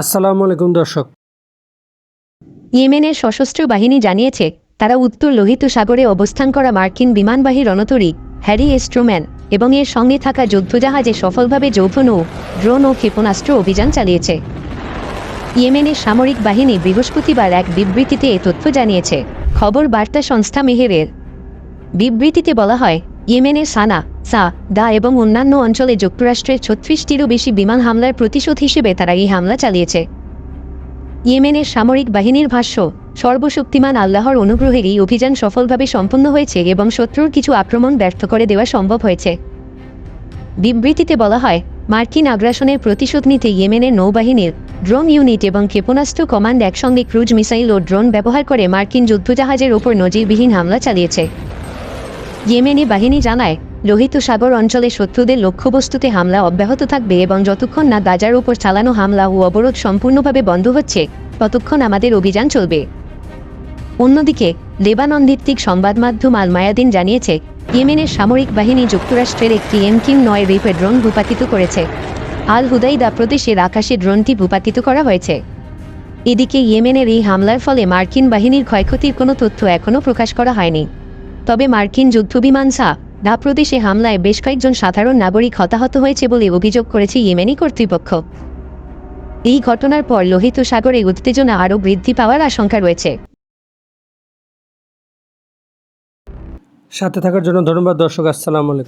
আসসালামু আলাইকুম দর্শক। ইয়েমেনের সশস্ত্র বাহিনী জানিয়েছে, তারা উত্তর লোহিত সাগরে অবস্থান করা মার্কিন বিমানবাহী রণতরী, হ্যারি এস্ট্রোম্যান এবং এর সঙ্গে থাকা যুদ্ধজাহাজে সফলভাবে যৌথ নৌ, ড্রোন ও ক্ষেপণাস্ত্র অভিযান চালিয়েছে। ইয়েমেনের সামরিক বাহিনী বৃহস্পতিবার এক বিবৃতিতে এ তথ্য জানিয়েছে। খবর বার্তা সংস্থা মেহেরের। বিবৃতিতে বলা হয় ইয়েমেনের সানা, সা, দা এবং অন্যান্য অঞ্চলে যুক্তরাষ্ট্রের ছত্রিশটিরও বেশি বিমান হামলার প্রতিশোধ হিসেবে তারা এই হামলা চালিয়েছে। ইয়েমেনের সামরিক বাহিনীর ভাষ্য, সর্বশক্তিমান আল্লাহর অনুগ্রহে এই অভিযান সফলভাবে সম্পন্ন হয়েছে এবং শত্রুর কিছু আক্রমণ ব্যর্থ করে দেওয়া সম্ভব হয়েছে। বিবৃতিতে বলা হয়, মার্কিন আগ্রাসনের প্রতিশোধ নিতে ইয়েমেনের নৌবাহিনীর ড্রোন ইউনিট এবং ক্ষেপণাস্ত্র কমান্ড একসঙ্গে ক্রুজ মিসাইল ও ড্রোন ব্যবহার করে মার্কিন যুদ্ধজাহাজের ওপর নজিরবিহীন হামলা চালিয়েছে। ইয়েমেনি বাহিনী জানায়, লোহিত সাগর অঞ্চলে শত্রুদের লক্ষ্যবস্তুতে হামলা অব্যাহত থাকবে এবং যতক্ষণ না গাজার উপর চালানো হামলা ও অবরোধ সম্পূর্ণভাবে বন্ধ হচ্ছে, ততক্ষণ আমাদের অভিযান চলবে। অন্যদিকে, লেবানন ভিত্তিক সংবাদ মাধ্যম আল মায়াদিন জানিয়েছে, ইয়েমেনের সামরিক বাহিনী যুক্তরাষ্ট্রের একটি এমকিম নয় রিপে ড্রোন ভূপাতিত করেছে। আল হুদাইদা প্রদেশের আকাশে ড্রোনটি ভূপাতিত করা হয়েছে। এদিকে ইয়েমেনের এই হামলার ফলে মার্কিন বাহিনীর ক্ষয়ক্ষতির কোনো তথ্য এখনও প্রকাশ করা হয়নি। তবে মার্কিন যুদ্ধবিমান সা ডা প্রদেশে হামলায় বেশ কয়েকজন সাধারণ নাগরিক হতাহত হয়েছে বলে অভিযোগ করেছে ইয়েমেনি কর্তৃপক্ষ। এই ঘটনার পর লোহিত সাগরে উত্তেজনা আরও বৃদ্ধি পাওয়ার আশঙ্কা রয়েছে। সাথে থাকার জন্য ধন্যবাদ দর্শক, আসসালামু আলাইকুম।